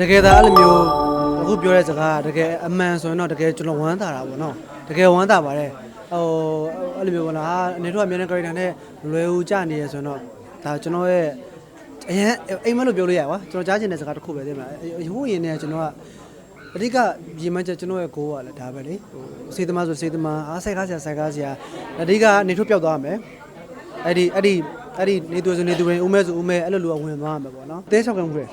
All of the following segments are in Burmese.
တကယ်ဒါအဲ့လိုမျိုးအခုပြောတဲ့စကားကတကယ်အမှန်ဆိုရင်တော့တကယ်ကျွန်တော်ဝမ်းသာတာပေါ့နော်တကယ်ဝမ်းသာပါတယ်ဟိုအဲ့လိုမျိုးပေါ့နော်ဟာအနေတော့အမြဲတမ်း character နဲ့လွယ်ဦးကြနေရဆိုရင်တော့ဒါကျွန်တော်ရဲ့အရင်အိမ်မလို့ပြောလို့ရပါကျွန်တော်ကြားချင်တဲ့စကားတစ်ခုပဲသိမလားဟိုရင်နဲ့ကျွန်တော်ကအဓိကရေမှန်းချက်ကျွန်တော်ရဲ့ goal ကလည်းဒါပဲလေဟိုစေသမားဆိုစေသမားအားဆိုင်ကားဆရာဆိုင်ကားဆရာအဓိကနေထုတ်ပျောက်သွားမယ်အဲ့ဒီအဲ့ဒီအဲ့ဒီနေသူဆိုနေသူရင်ဦးမဲဆိုဦးမဲအဲ့လိုလူကဝင်သွားမှာပေါ့နော်တဲ၆ကံခွဲ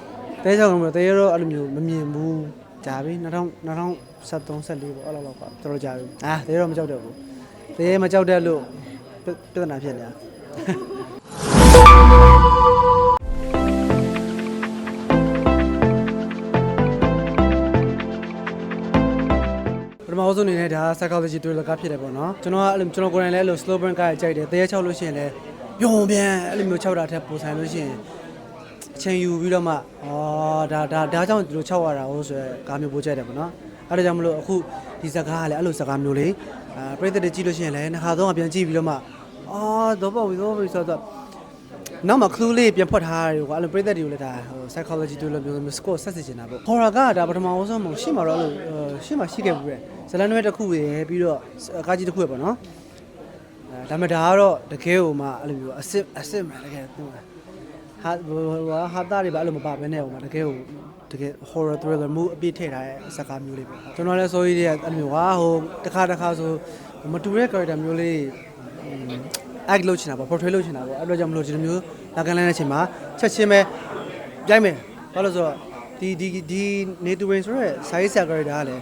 တဲ၆ကံခွဲတဲရတော့အဲ့လိုမျိုးမမြင်ဘူးကြာပြီ2000 2013 14ပေါ့အဲ့လိုလောက်ပါတော်တော်ကြာပြီအာတဲရတော့မကြောက်တော့ဘူးတဲမကြောက်တဲ့လို့ပြပြဿနာဖြစ်နေတာပထမဆုံးအနေနဲ့ဒါ psychology တွေ့လကဖြစ်တယ်ပေါ့နော်ကျွန်တော်ကအဲ့လိုကျွန်တော်ကိုယ်တိုင်လည်းအဲ့လို slow burn ကကြိုက်တယ်တဲ6လို့ရှိရင်လည်းပြုံပြန်အဲ့လိုမျိုး6တာထက်ပိုဆိုင်လို့ရှိရင် အချိန်ယူပြီးတော့မှအော်ဒါဒါဒါကြောင့်ဒီလို6ရတာဟုတ်ဆိုရယ်ကားမျိုးပို့ကြိုက်တယ်ပေါ့နော်အဲ့ဒါကြောင့်မလို့အခုဒီစကားကလည်းအဲ့လိုစကားမျိုးလေးအာပြည့်တဲ့ကြည့်လို့ရှိရင်လည်းနှစ်ခါသုံးခါပြန်ကြည့်ပြီးတော့မှအော်တော့ပေါ့ပြီတော့ပြီဆိုတော့နောက်မှာ clue လေးပြန်ဖွက်ထားရတယ်ကွာအဲ့လိုပြည့်သက်တွေကိုလည်းဒါဟို psychology တွေလိုမျိုး score ဆက်စစ်ချင်တာပေါ့ horror ကဒါပထမအောင်ဆုံးမဟုတ်ရှေ့မှာတော့အဲ့လိုရှေ့မှာရှိခဲ့ဘူးတဲ့ဇလန်တွေတစ်ခုရယ်ပြီးတော့ကားကြီးတစ်ခုရယ်ပေါ့နော်အဲဒါပေမဲ့ဒါကတော့တကယ်ဟိုမှာအဲ့လိုမျိုးအစစ်အစစ်မှန်တကယ်သူ ဟာဟိုဟာတာတွေပါအဲ့လိုမပါဘဲနဲ့ဟိုမှာတကယ်ဟိုတကယ် horror thriller movie အပြည့်ထည့်ထားတဲ့ဇာတ်ကားမျိုးလေးပေါ့ကျွန်တော်လည်း sorry တွေကအဲ့လိုမျိုးဟာဟိုတစ်ခါတစ်ခါဆိုမတူတဲ့ character မျိုးလေး act လုပ်ချင်တာပေါ့ portray လုပ်ချင်တာပေါ့အဲ့လိုကြောင့်မလို့ဒီလိုမျိုးလာကန်လန်းတဲ့အချိန်မှာချက်ချင်းပဲပြိုင်မယ်ဘာလို့လဲဆိုတော့ဒီဒီဒီနေတူဝင်ဆိုရဲ size ဆရာ character ကလည်း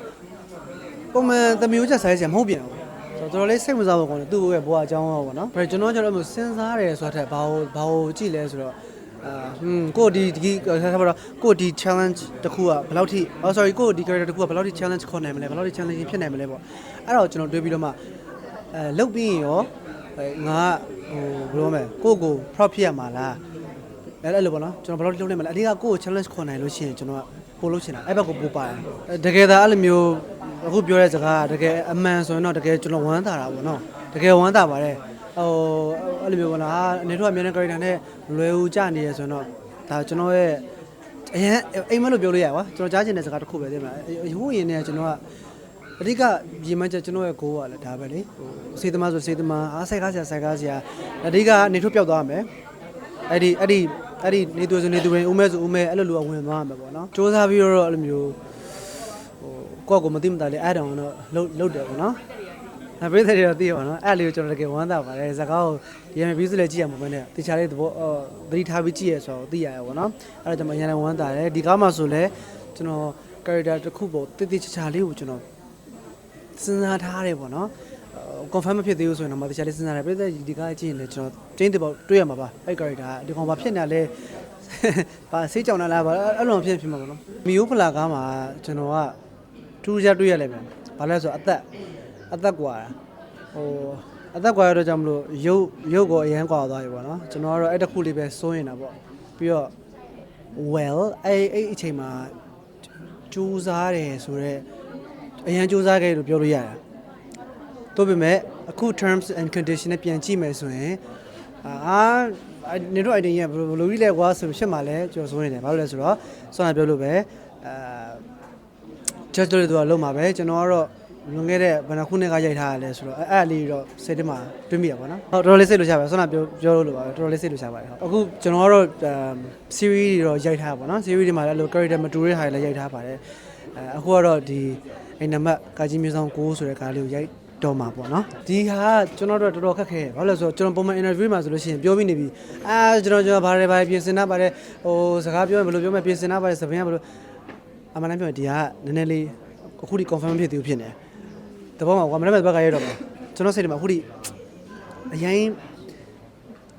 ပုံမှန်သမီးဦးချက် size ဆရာမဟုတ်ပြန်ဘူးဆိုတော့တော်တော်လေးစိတ်ဝင်စားဖို့ကောင်းတယ်သူ့ရဲ့ဘဝအကြောင်းရောပေါ့နော်ဒါကျွန်တော်ကျွန်တော်မျိုးစဉ်းစားတယ်ဆိုတော့ဘာကိုဘာကိုကြည့်လဲဆိုတော့ အာဟွန်းကိုဒီဒီဆက်ပါတော့ကိုဒီ challenge တခုကဘယ်လောက်ထိ oh sorry ကိုဒီ character တခုကဘယ်လောက်ထိ challenge ခေါ်နိုင်မလဲဘယ်လောက်ထိ challenging ဖြစ်နိုင်မလဲပေါ့အဲ့တော့ကျွန်တော်တွေးပြီးတော့မှအဲလုတ်ပြီးရင်ရောအဲငါကဟိုဘယ်လိုမလဲကိုယ့်ကို prop ဖြစ်ရမှာလားအဲ့အဲ့လိုပေါ့နော်ကျွန်တော်ဘယ်လောက်ထိလုပ်နိုင်မလဲအဓိကကိုယ့်ကို challenge ခေါ်နိုင်လို့ရှိရင်ကျွန်တော်ကပို့လို့ရှိရင်အဲ့ဘက်ကိုပို့ပါတယ်အဲတကယ်ဒါအဲ့လိုမျိုးအခုပြောတဲ့စကားကတကယ်အမှန်ဆိုရင်တော့တကယ်ကျွန်တော်ဝမ်းသာတာပေါ့နော်တကယ်ဝမ်းသာပါတယ် ဟိုအဲ့လိုမျိုးပေါ့နော်ဟာအနေတော့အမြဲတမ်း character နဲ့လွယ်ဦးကြနေရဆိုရင်တော့ဒါကျွန်တော်ရဲ့အရင်အိမ်မလို့ပြောလို့ရပါကျွန်တော်ကြားချင်တဲ့စကားတစ်ခုပဲသိမလားဟိုရင်နဲ့ကျွန်တော်ကအဓိကရေမှန်းချက်ကျွန်တော်ရဲ့ goal ကလည်းဒါပဲလေဟိုစေသမားဆိုစေသမားအားဆိုင်ကားဆရာဆိုင်ကားဆရာအဓိကနေထုတ်ပျောက်သွားမယ်အဲ့ဒီအဲ့ဒီအဲ့ဒီနေသူဆိုနေသူရင်ဦးမဲဆိုဦးမဲအဲ့လိုလူကဝင်သွားမှာပေါ့နော်စူးစမ်းပြီးတော့အဲ့လိုမျိုးဟိုကိုယ့်ကိုမသိမသာလေးအဲ့တောင်တော့လှုပ်လှုပ်တယ်ပေါ့နော် အပိသက်တွေတော့သိရပါတော့အဲ့လေးကိုကျွန်တော်တကယ်ဝမ်းသာပါတယ်စကားကိုရမယ်ပြီးစလဲကြည့်ရမှာပဲနဲ့တခြားလေးသဘောအော်သတိထားပြီးကြည့်ရဆိုတော့သိရရပါတော့အဲ့ဒါကြောင့်အရင်ကဝမ်းသာတယ်ဒီကားမှာဆိုလဲကျွန်တော် character တစ်ခုပေါ့တိတိကျကျလေးကိုကျွန်တော်စဉ်းစားထားတယ်ပေါ့နော်ဟို confirm မဖြစ်သေးဘူးဆိုရင်တော့မတရားလေးစဉ်းစားတယ်ပြည်သက်ဒီကားကြည့်ရင်လည်းကျွန်တော်တင်းတပေါ့တွေ့ရမှာပါအဲ့ character ကဒီကောင်ဘာဖြစ်နေလဲဘာဆေးကြောင်လာလားဘာအဲ့လိုဖြစ်ဖြစ်မှာပေါ့နော်မီယိုဖလာကားမှာကျွန်တော်ကထူးခြားတွေ့ရလဲပြန်ဘာလဲဆိုတော့အသက် အသက်ကွာတာဟိုအသက်ကွာရတော့ကြောင့်မလို့ရုပ်ရုပ်ကိုအရန်ကွာသွားပြီပေါ့နော်ကျွန်တော်ကတော့အဲ့တစ်ခုလေးပဲစိုးရင်တာပေါ့ပြီးတော့ well အဲ့အဲ့အချိန်မှာကြိုးစားတယ်ဆိုတော့အရန်ကြိုးစားခဲ့လို့ပြောလို့ရတယ်တို့ပေမဲ့အခု terms and condition နဲ့ပြန်ကြည့်မယ်ဆိုရင်အာနေတော့ idea ဘယ်လိုဘယ်လိုကြီးလဲကွာဆိုဖြစ်မှာလဲကျွန်တော်စိုးနေတယ်ဘာလို့လဲဆိုတော့ဆောင်းပြောလို့ပဲအာ just တို့တော့လုံးမှာပဲကျွန်တော်ကတော့ လွန်ခဲ့တဲ့ဘယ်နှခုနှစ်ကရိုက်ထားရလဲဆိုတော့အဲ့အဲ့လေးတော့စိတ်ထဲမှာတွင်းမိရပါတော့ဟုတ်တော်တော်လေးစိတ်လို့ရှာပါဆောင်းပြောပြောလို့ပါတော်တော်လေးစိတ်လို့ရှာပါတယ်ဟုတ်အခုကျွန်တော်ကတော့ series တွေတော့ရိုက်ထားပါတော့ series တွေမှာလည်းအဲ့လို character မတူတဲ့ဟာတွေလည်းရိုက်ထားပါတယ်အဲအခုကတော့ဒီအိမ်နံပါတ်ကာကြီးမျိုးဆောင်6ဆိုတဲ့ကားလေးကိုရိုက်တော့မှာပေါ့နော်ဒီဟာကျွန်တော်တို့တော်တော်ခက်ခဲဘာလို့လဲဆိုတော့ကျွန်တော်ပုံမှန် interview မှာဆိုလို့ရှိရင်ပြောပြီးနေပြီအာကျွန်တော်ကျွန်တော်ဘာတွေဘာတွေပြင်ဆင်တာပါတယ်ဟိုစကားပြောရင်ဘယ်လိုပြောမလဲပြင်ဆင်တာပါတယ်သပင်းကဘယ်လိုအမှန်တမ်းပြောရင်ဒီဟာနည်းနည်းလေးအခုဒီ confirm ဖြစ်သေးဘူးဖြစ်နေတယ် တဘောမှာကွာမနေ့ကဘက်ကရိုက်တော့မယ်ကျွန်တော်စိတ်ထဲမှာအခုဒီအရင်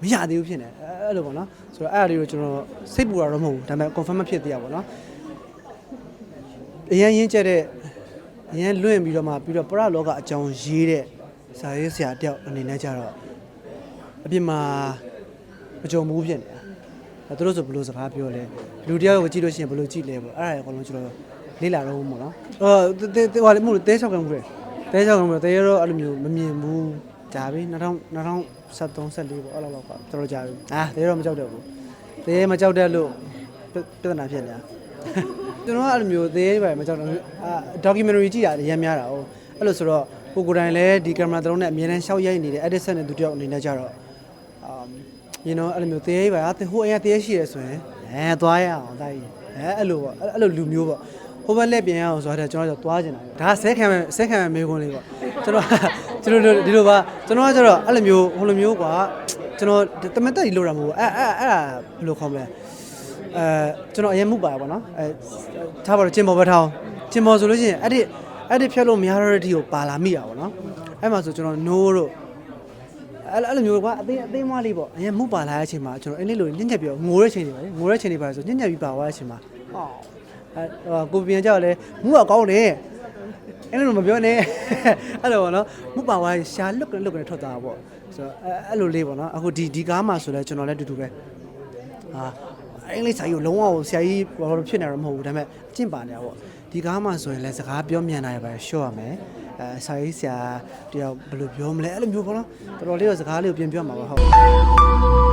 မရသေးဘူးဖြစ်နေအဲ့လိုပေါ့နော်ဆိုတော့အဲ့အရာလေးကိုကျွန်တော်စိတ်ပူတာတော့မဟုတ်ဘူးဒါပေမဲ့ confirm မဖြစ်သေးရပါတော့နော်အရင်ရင်းကျက်တဲ့အရင်လွင့်ပြီးတော့မှပြီးတော့ပရလောကအကြောင်းရေးတဲ့စာရေးဆရာတယောက်အနေနဲ့ကြတော့အပြင်မှာမကြုံဘူးဖြစ်နေတာအဲသူတို့ဆိုဘယ်လိုစကားပြောလဲလူတယောက်ကိုကြည့်လို့ရှိရင်ဘယ်လိုကြည့်လဲပေါ့အဲ့ဒါရအကုန်လုံးကျွန်တော်လေ့လာတော့မို့နော်အော်တဲတဲဟိုလေမို့တဲဆောက်ကံဘူးလေ တဲဆောက်ကံဘူးတဲရတော့အဲ့လိုမျိုးမမြင်ဘူးကြာပြီ2000 2013 14ပေါ့အဲ့လိုလောက်ပါတော်တော်ကြာပြီအာတဲရတော့မကြောက်တော့ဘူးတဲမကြောက်တဲ့လို့ပြဿနာဖြစ်နေတာကျွန်တော်ကအဲ့လိုမျိုးသေးပဲမကြောက်တော့အာ documentary ကြည့်ရတယ်ရမ်းများတာဟုတ်အဲ့လိုဆိုတော့ကိုကိုယ်တိုင်လည်းဒီကင်မရာတစ်လုံးနဲ့အမြဲတမ်းရှောက်ရိုက်နေတဲ့ edit နဲ့သူတယောက်အနေနဲ့ကြတော့ um you know အဲ့လိုမျိုးသေးပဲအဟိုအရင်သေးရှိရဆိုရင်အဲသွားရအောင်ဒါကြီးအဲအဲ့လိုပေါ့အဲ့လိုလူမျိုးပေါ့ ဟိုဘက်လက်ပြင်ရအောင်ဆိုတော့ကျွန်တော်ကသွားကျင်တာဒါဆဲခံမဲ့ဆဲခံမဲ့မေးခွန်းလေးပေါ့ကျွန်တော်ကျွန်တော်ဒီလိုပါကျွန်တော်ကကျတော့အဲ့လိုမျိုးဟိုလိုမျိုးကွာကျွန်တော်တမန်တက်ကြီးလို့ရမှာမဟုတ်အဲ့အဲ့အဲ့ဘယ်လိုခေါ်မလဲအဲကျွန်တော်အရင်မှုပါပါနော်အဲထားပါတော့ကျင်ပေါ်ပဲထားအောင်ကျင်ပေါ်ဆိုလို့ရှိရင်အဲ့ဒီအဲ့ဒီဖြတ်လို့မရတော့တဲ့အထိကိုပါလာမိတာပေါ့နော်အဲ့မှာဆိုကျွန်တော် no တို့အဲ့လိုအဲ့လိုမျိုးကွာအသေးအသေးမွားလေးပေါ့အရင်မှုပါလာတဲ့အချိန်မှာကျွန်တော်အဲ့လေးလိုညညက်ပြီးတော့ငိုတဲ့ချိန်တွေပါလေငိုတဲ့ချိန်တွေပါဆိုညညက်ပြီးပါသွားတဲ့အချိန်မှာဟောအဲဟို ကိုပြန်ကြောက်လဲမှုကကောင်းတယ်အဲ့လိုမပြောနဲ့အဲ့လိုပေါ့နော်မှုပါသွားရင်ရှာလွတ်ကလွတ်ကထွက်သွားတာပေါ့ဆိုတော့အဲ့အဲ့လိုလေးပေါ့နော်အခုဒီဒီကားမှာဆိုလဲကျွန်တော်လည်းအတူတူပဲအာအင်္ဂလိပ်စာကြီးကိုလုံးဝဆရာကြီးဘာလို့ဖြစ်နေတော့မဟုတ်ဘူးဒါပေမဲ့အကျင့်ပါနေတာပေါ့ဒီကားမှဆိုရင်လည်းစကားပြောမြန်တာရပါရှော့ရမယ်အဲဆရာကြီးဆရာတယောက်ဘယ်လိုပြောမလဲအဲ့လိုမျိုးပေါ့နော်တော်တော်လေးတော့စကားလေးကိုပြင်ပြောမှာပါဟုတ်